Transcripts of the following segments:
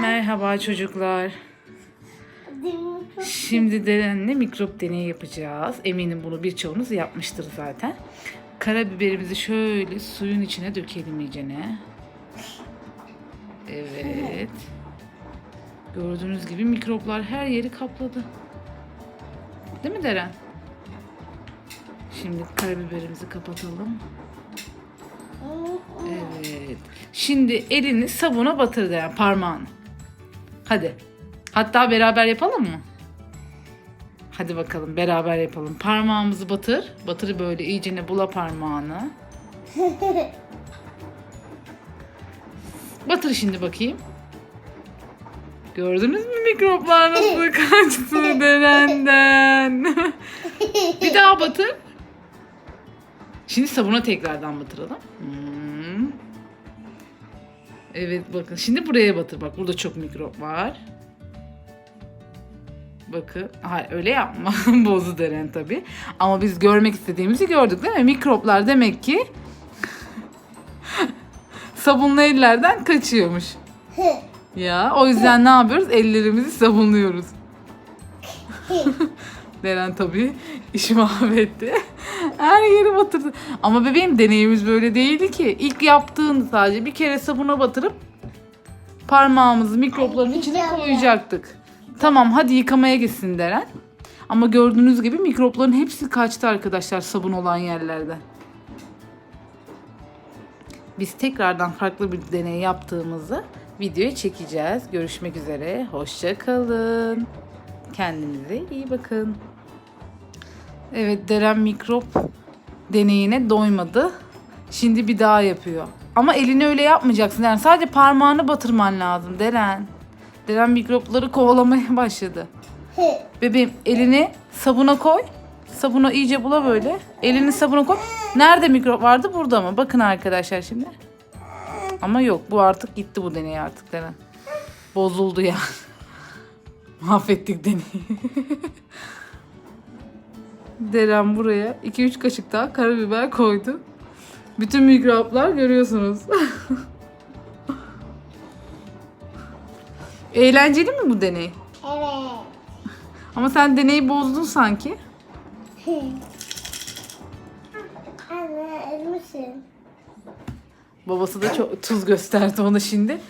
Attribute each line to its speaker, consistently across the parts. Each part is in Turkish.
Speaker 1: Merhaba çocuklar. Şimdi Deren'le mikrop deneyi yapacağız. Eminim bunu birçoğunuz yapmıştır zaten. Karabiberimizi şöyle suyun içine dökelim iyicene. Evet. Gördüğünüz gibi mikroplar her yeri kapladı. Değil mi Deren? Şimdi karabiberimizi kapatalım. Evet. Şimdi elini sabuna batır Deren parmağını. Hadi. Hatta beraber yapalım mı? Hadi bakalım beraber yapalım. Parmağımızı batır. Batır böyle iyicene bula parmağını. Batır şimdi bakayım. Gördünüz mü mikroplar nasıl kaçtı Deren'den? Bir daha batır. Şimdi sabuna tekrardan batıralım. Hmm. Evet bakın. Şimdi buraya batır. Bak burada çok mikrop var. Bakın. Hayır öyle yapma. Bozu deren tabii. Ama biz görmek istediğimizi gördük değil mi? Mikroplar demek ki sabunlu ellerden kaçıyormuş. Ya o yüzden ne yapıyoruz? Ellerimizi sabunluyoruz. Deren tabii işi mahvetti. Her yeri batırdı. Ama bebeğim deneyimiz böyle değildi ki. İlk yaptığın sadece bir kere sabuna batırıp parmağımızı mikropların içine koyacaktık. Tamam hadi yıkamaya gitsin Deren. Ama gördüğünüz gibi mikropların hepsi kaçtı arkadaşlar sabun olan yerlerden. Biz tekrardan farklı bir deney yaptığımızı videoya çekeceğiz. Görüşmek üzere. Hoşça kalın. Kendinize iyi bakın. Evet Deren mikrop deneyine doymadı. Şimdi bir daha yapıyor. Ama elini öyle yapmayacaksın. Yani sadece parmağını batırman lazım Deren. Deren mikropları kovalamaya başladı. Bebeğim elini sabuna koy. Sabuna iyice bula böyle. Elini sabuna koy. Nerede mikrop vardı? Burada mı? Bakın arkadaşlar şimdi. Ama yok bu artık gitti bu deney artık Deren. Bozuldu ya. Mahvettik deneyi. Deren buraya 2-3 kaşık daha karabiber koydu. Bütün mikroplar görüyorsunuz. Eğlenceli mi bu deney?
Speaker 2: Evet.
Speaker 1: Ama sen deneyi bozdun sanki.
Speaker 2: Anne misin?
Speaker 1: Babası da çok tuz gösterdi ona şimdi.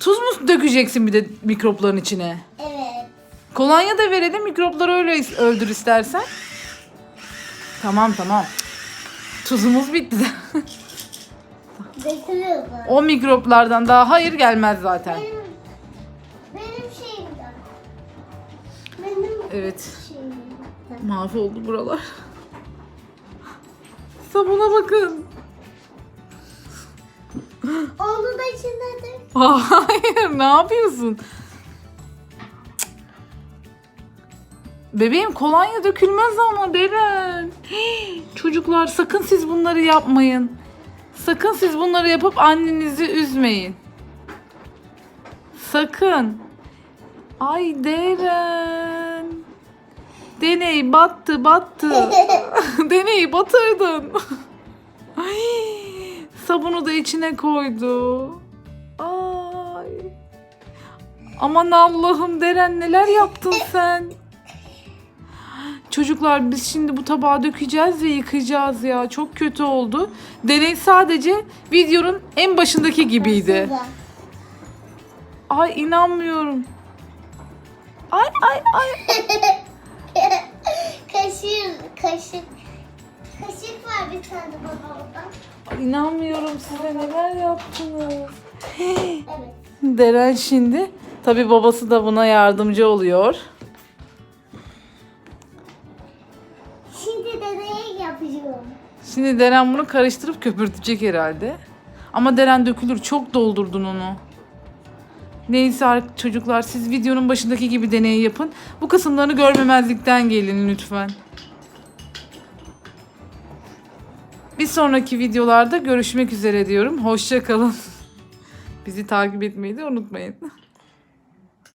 Speaker 1: Tuz mu dökeceksin bir de mikropların içine?
Speaker 2: Evet.
Speaker 1: Kolonya da verelim mikropları öyle öldür istersen. Tamam tamam. Tuzumuz bitti.
Speaker 2: Bu.
Speaker 1: o mikroplardan daha hayır gelmez zaten.
Speaker 2: Benim, benim şeyimden. Benim
Speaker 1: Evet.
Speaker 2: şeyimden.
Speaker 1: Mahvoldu buralar. Sabuna bakın.
Speaker 2: Onu da içine dök.
Speaker 1: Hayır ne yapıyorsun? Bebeğim kolonya dökülmez ama Deren. Hii, Çocuklar sakın siz bunları yapmayın. Sakın siz bunları yapıp annenizi üzmeyin. Sakın. Ay Deren. Deney battı battı. Deneyi batırdın. Ay, sabunu da içine koydu. Ay. Aman Allah'ım Deren neler yaptın sen? Çocuklar biz şimdi bu tabağa dökeceğiz ve yıkayacağız ya. Çok kötü oldu. Deney sadece videonun en başındaki gibiydi. Ay inanmıyorum. Ay ay ay.
Speaker 2: Kaşık, kaşık. Kaşık var bir tane baba orada.
Speaker 1: İnanmıyorum size neler yaptınız.
Speaker 2: Evet.
Speaker 1: Deren şimdi tabi babası da buna yardımcı oluyor.
Speaker 2: Şimdi deney yapacağım.
Speaker 1: Şimdi Deren bunu karıştırıp köpürtecek herhalde. Ama Deren dökülür. Çok doldurdun onu. Neyse ar- çocuklar siz videonun başındaki gibi deneyi yapın. Bu kısımlarını görmemezlikten gelin lütfen. Bir sonraki videolarda görüşmek üzere diyorum. Hoşça kalın. Bizi takip etmeyi de unutmayın.